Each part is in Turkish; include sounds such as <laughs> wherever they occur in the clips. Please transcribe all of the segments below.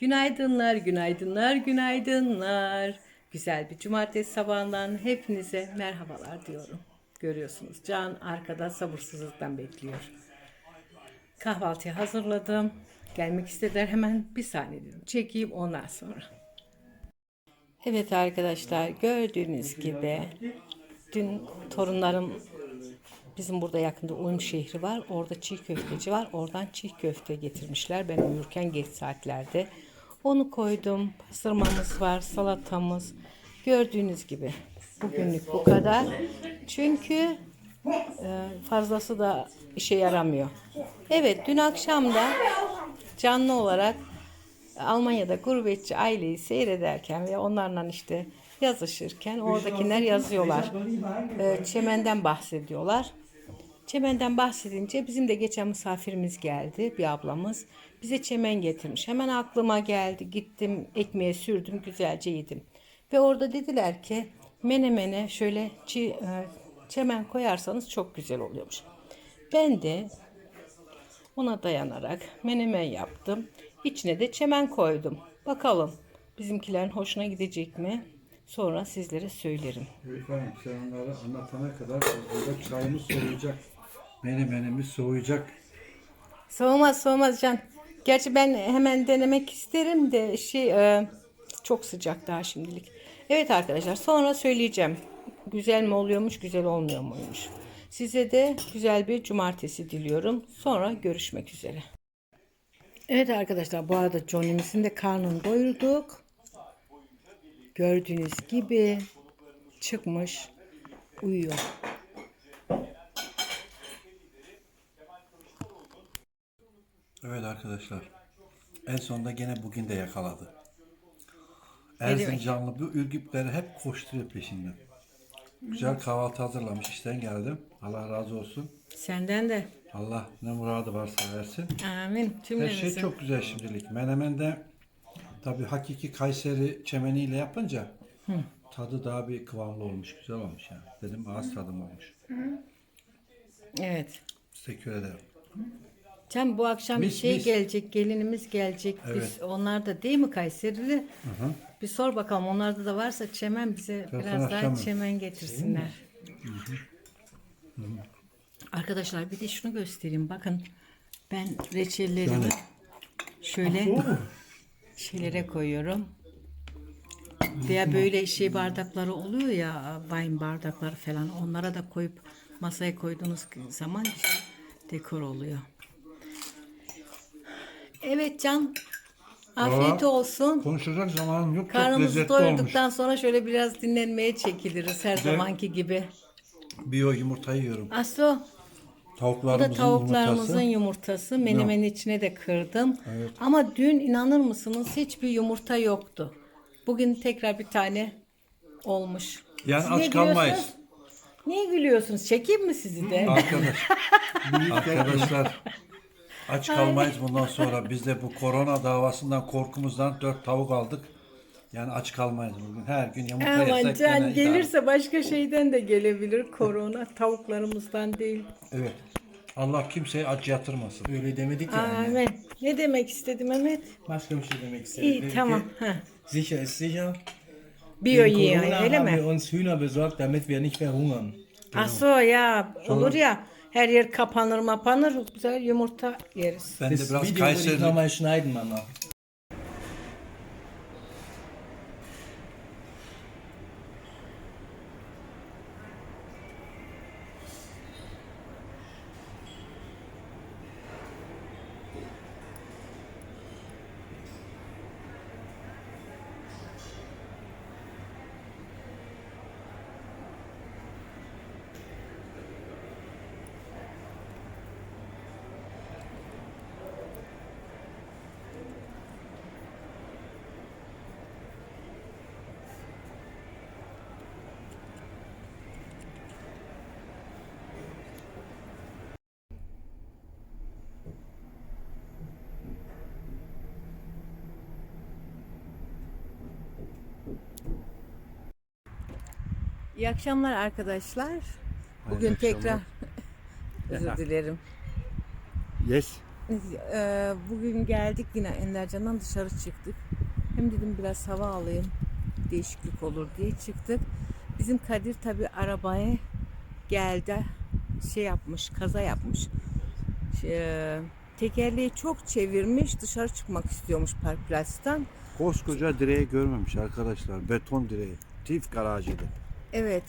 Günaydınlar, günaydınlar, günaydınlar. Güzel bir cumartesi sabahından hepinize merhabalar diyorum. Görüyorsunuz Can arkada sabırsızlıktan bekliyor. Kahvaltıyı hazırladım. Gelmek istediler hemen bir saniye dedim. Çekeyim ondan sonra. Evet arkadaşlar gördüğünüz gibi dün torunlarım bizim burada yakında Ulm şehri var. Orada çiğ köfteci var. Oradan çiğ köfte getirmişler. Ben uyurken geç saatlerde. Onu koydum. Pastırmamız var, salatamız. Gördüğünüz gibi bugünlük bu kadar. Çünkü e, fazlası da işe yaramıyor. Evet dün akşam da canlı olarak Almanya'da gurbetçi aileyi seyrederken ve onlarla işte yazışırken oradakiler yazıyorlar. Ee, Çemen'den bahsediyorlar. Çemen'den bahsedince bizim de geçen misafirimiz geldi bir ablamız. Bize çemen getirmiş. Hemen aklıma geldi. Gittim ekmeğe sürdüm güzelce yedim. Ve orada dediler ki menemene şöyle çiğ, e, çemen koyarsanız çok güzel oluyormuş. Ben de ona dayanarak menemen yaptım. İçine de çemen koydum. Bakalım bizimkilerin hoşuna gidecek mi? Sonra sizlere söylerim. Efendim sen onları anlatana kadar burada çayımız soğuyacak. Menemenimiz soğuyacak. Soğumaz soğumaz Can. Gerçi ben hemen denemek isterim de şey e, çok sıcak daha şimdilik. Evet arkadaşlar sonra söyleyeceğim. Güzel mi oluyormuş güzel olmuyor muymuş. Size de güzel bir cumartesi diliyorum. Sonra görüşmek üzere. Evet arkadaşlar bu arada Johnny'mizin de karnını doyurduk. Gördüğünüz gibi çıkmış uyuyor. Evet arkadaşlar. En sonunda gene bugün de yakaladı. Erzincanlı bu ürgüpleri hep koşturuyor peşinden. Güzel kahvaltı hazırlamış işten geldim. Allah razı olsun. Senden de. Allah ne muradı varsa versin. Amin. Her şey çok güzel şimdilik. Menemen tabi hakiki Kayseri çemeniyle yapınca tadı daha bir kıvamlı olmuş. Güzel olmuş yani. Dedim ağız tadım olmuş. Evet. Teşekkür ederim. Can bu akşam bir Mis, şey mis. gelecek, gelinimiz gelecek. Biz Evet. onlar da değil mi Kayserili? Bir sor bakalım onlarda da varsa çemen bize Ben biraz daha akşam- çemen getirsinler. Arkadaşlar bir de şunu göstereyim. Bakın ben reçellerimi şöyle şeylere koyuyorum. Veya böyle şey bardakları oluyor ya, wine bardakları falan. Onlara da koyup masaya koyduğunuz zaman dekor oluyor. Evet Can. Afiyet Valla olsun. Konuşacak zamanım yok. Çok Karnımızı lezzetli olmuş. doyurduktan sonra şöyle biraz dinlenmeye çekiliriz her zamanki gibi. Biyo yumurta yiyorum. Aslı bu Tavuklarımızın da tavuklarımızın yumurtası. yumurtası. Menemenin içine de kırdım. Ama dün inanır mısınız hiçbir yumurta yoktu. Bugün tekrar bir tane olmuş. Yani aç niye kalmayız. gülüyorsunuz? Niye gülüyorsunuz? Çekeyim mi sizi de? Arkadaş, <laughs> arkadaşlar aç kalmayız bundan sonra. Biz de bu korona davasından korkumuzdan dört tavuk aldık. Yani aç kalmayız bugün. Her gün yumurta Aman yesek can gene idare. gelirse başka şeyden de gelebilir korona. Tavuklarımızdan değil. Evet. Allah kimseyi aç yatırmasın. Öyle demedik yani. Amin. Ne demek istedim Mehmet? Başka bir şey demek istedim. İyi tamam. Ha. Sicher ist sicher. Biyo Wegen yiyor Corona öyle haben wir mi? uns Hühner besorgt, damit wir nicht verhungern. Aso ya olur ya her yer kapanır mapanır güzel yumurta yeriz. Ben de Das biraz Video würde ich Kayseri, nochmal schneiden, İyi akşamlar arkadaşlar. Bugün tekrar <laughs> özür dilerim. Yes. Ee, bugün geldik yine Endercan'dan dışarı çıktık. Hem dedim biraz hava alayım. Değişiklik olur diye çıktık. Bizim Kadir tabi arabaya geldi. Şey yapmış, kaza yapmış. Şey, tekerleği çok çevirmiş. Dışarı çıkmak istiyormuş park plastan. Koskoca direği görmemiş arkadaşlar. Beton direği. Tif garajıydı. Evet.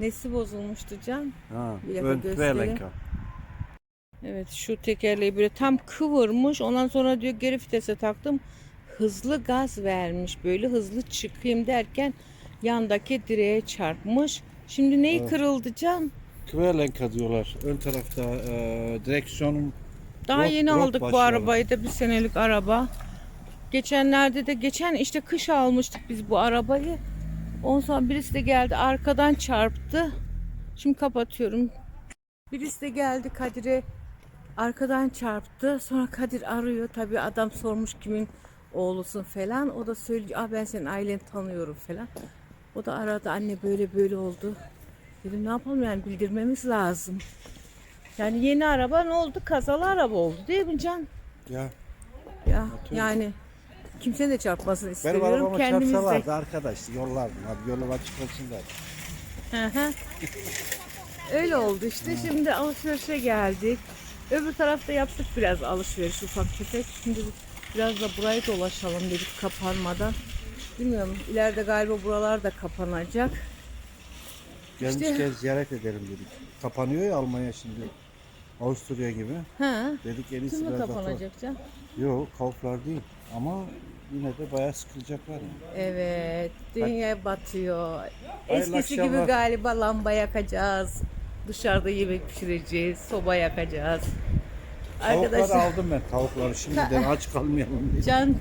Nesi bozulmuştu Can? Ha, Bir dakika ön göstereyim. Evet şu tekerleği böyle tam kıvırmış. Ondan sonra diyor geri vitese taktım. Hızlı gaz vermiş. Böyle hızlı çıkayım derken yandaki direğe çarpmış. Şimdi neyi kırıldı Can? Kvelenka diyorlar. Ön tarafta e, direksiyonun Daha Rot- yeni rot aldık bu başlıyor. arabayı da bir senelik araba. Geçenlerde de geçen işte kış almıştık biz bu arabayı. Ondan sonra birisi de geldi arkadan çarptı. Şimdi kapatıyorum. Birisi de geldi Kadir'e arkadan çarptı. Sonra Kadir arıyor. Tabii adam sormuş kimin oğlusun falan. O da söylüyor. Aa ben senin aileni tanıyorum falan. O da aradı anne böyle böyle oldu. Dedim ne yapalım yani bildirmemiz lazım. Yani yeni araba ne oldu? Kazalı araba oldu değil mi Can? ya Ya yani kimsenin de çarpmasını benim istemiyorum. arabama Kendimiz de. çarpsalardı arkadaş yollardım. Hadi yolu açık olsun der. Hı hı. Öyle oldu işte. Şimdi alışverişe geldik. Öbür tarafta yaptık biraz alışveriş ufak tefek. Şimdi biraz da burayı dolaşalım dedik kapanmadan. Bilmiyorum ileride galiba buralar da kapanacak. Gelmişken ziyaret edelim dedik. Kapanıyor ya Almanya şimdi. Avusturya gibi. Ha. Dedik en iyisi Şimdi biraz kapanacak Can. Yok kauflar değil. Ama yine de bayağı sıkılacaklar. Yani. Evet, dünya batıyor. Eskisi gibi akşamlar. galiba lamba yakacağız. Dışarıda yemek pişireceğiz, soba yakacağız. Tavukları Arkadaşlar, aldım ben tavukları şimdiden aç kalmayalım diye. can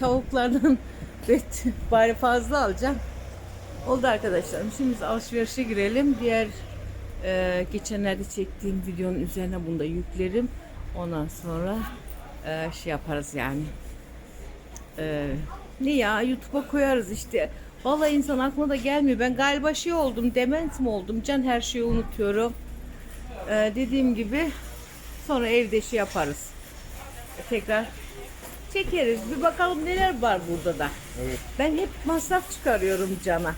tavuklardan <laughs> bari fazla alacağım. Oldu arkadaşlarım. Şimdi biz alışverişe girelim. Diğer e, geçenlerde çektiğim videonun üzerine bunu da yüklerim. Ondan sonra e, şey yaparız yani. E, ne ya YouTube'a koyarız işte. Vallahi insan aklına da gelmiyor. Ben galiba şey oldum, dement mi oldum? Can her şeyi unutuyorum. E, dediğim gibi sonra evde şey yaparız. Tekrar çekeriz. Bir bakalım neler var burada da. Evet. Ben hep masraf çıkarıyorum cana.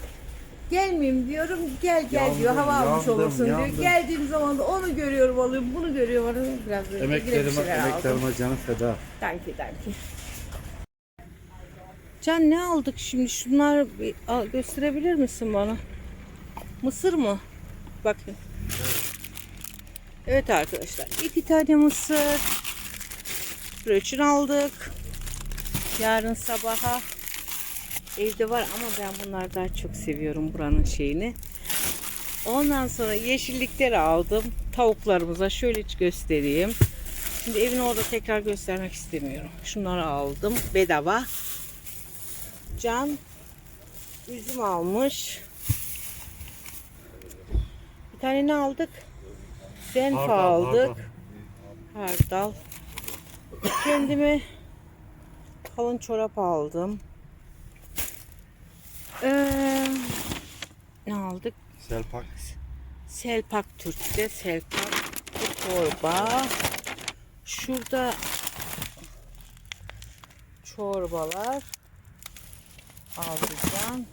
Gelmeyeyim diyorum. Gel gel diyor. Yandım, Hava almış yandım, olursun diyor. yandım. Geldiğim zaman da onu görüyorum alıyorum. Bunu görüyorum alıyorum. Biraz böyle bir Emeklerime, şeyler aldım. emeklerime canım feda. Danki danki. Can ne aldık şimdi? Şunlar bir al- gösterebilir misin bana? Mısır mı? Bakın. Evet arkadaşlar. iki tane mısır. Röçün aldık. Yarın sabaha evde var ama ben bunları daha çok seviyorum buranın şeyini. Ondan sonra yeşillikleri aldım. Tavuklarımıza şöyle göstereyim. Şimdi evin orada tekrar göstermek istemiyorum. Şunları aldım bedava. Can üzüm almış. Bir tane ne aldık? Zenfa Hardal, aldık. Hardal. Kendime kalın çorap aldım. Ee, ne aldık? Selpak. Selpak Türkçe Selpak bir torba. Şurada çorbalar alacağım.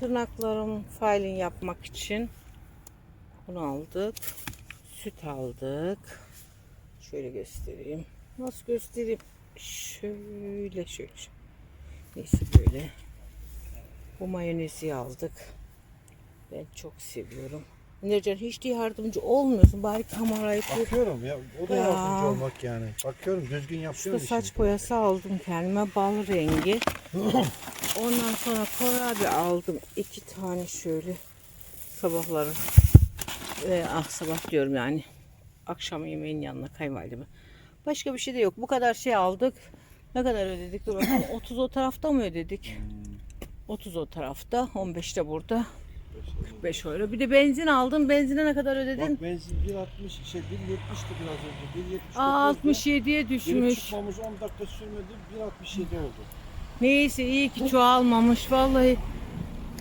Tırnaklarım filing yapmak için bunu aldık. Süt aldık. Şöyle göstereyim. Nasıl göstereyim? Şöyle şöyle. Neyse böyle. Bu mayonezi aldık. Ben çok seviyorum. Nercan hiç de yardımcı olmuyorsun. Bari kamerayı koy. Bakıyorum ya o da Ya. yardımcı olmak yani. Bakıyorum düzgün Şurada yapıyorsun. saç boyası aldım kendime. Bal rengi. Ondan sonra kurabiye aldım. iki tane şöyle sabahları. Ee, ah sabah diyorum yani. Akşam yemeğin yanına kayınvalideme. Başka bir şey de yok. Bu kadar şey aldık. Ne kadar ödedik? Dur bakalım. 30 o tarafta mı ödedik? 30 o tarafta. 15 de burada. 45 euro. Bir de benzin aldım. Benzine ne kadar ödedin? Bak benzin 1.60 şey 1.70'ti biraz önce. 1.79'du. Aa, 67'ye Girip düşmüş. çıkmamız 10 dakika sürmedi. 1.67 oldu. Neyse iyi ki çoğalmamış. Vallahi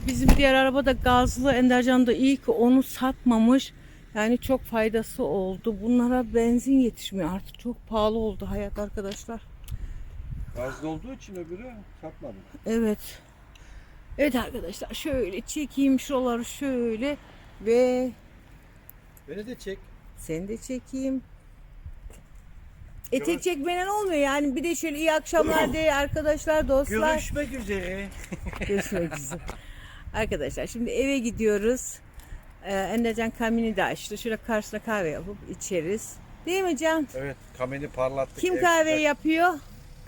bizim diğer araba da gazlı. Endercan da iyi ki onu satmamış. Yani çok faydası oldu. Bunlara benzin yetişmiyor. Artık çok pahalı oldu hayat arkadaşlar. Gazlı olduğu için öbürü satmadım. Evet. Evet arkadaşlar şöyle çekeyim şuraları şöyle ve Beni de çek. seni de çekeyim. Etek çekmenen olmuyor yani bir de şöyle iyi akşamlar de arkadaşlar dostlar. Görüşmek üzere. <laughs> Görüşmek üzere. Arkadaşlar şimdi eve gidiyoruz. Ee, Emrecan kamini de açtı. Şurada karşısına kahve yapıp içeriz. Değil mi Can? Evet kameni parlattık. Kim kahve yapıyor?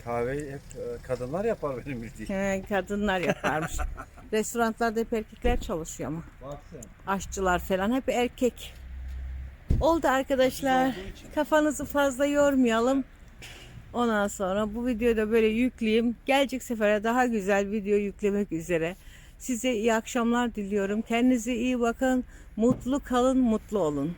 Kahveyi hep e, kadınlar yapar benim bildiğim. He, kadınlar yaparmış. <laughs> Restoranlarda hep erkekler çalışıyor ama. Baksana. Aşçılar falan hep erkek. Oldu arkadaşlar. Kafanızı fazla yormayalım. Ondan sonra bu videoyu da böyle yükleyeyim. Gelecek sefere daha güzel video yüklemek üzere. Size iyi akşamlar diliyorum. Kendinize iyi bakın. Mutlu kalın, mutlu olun.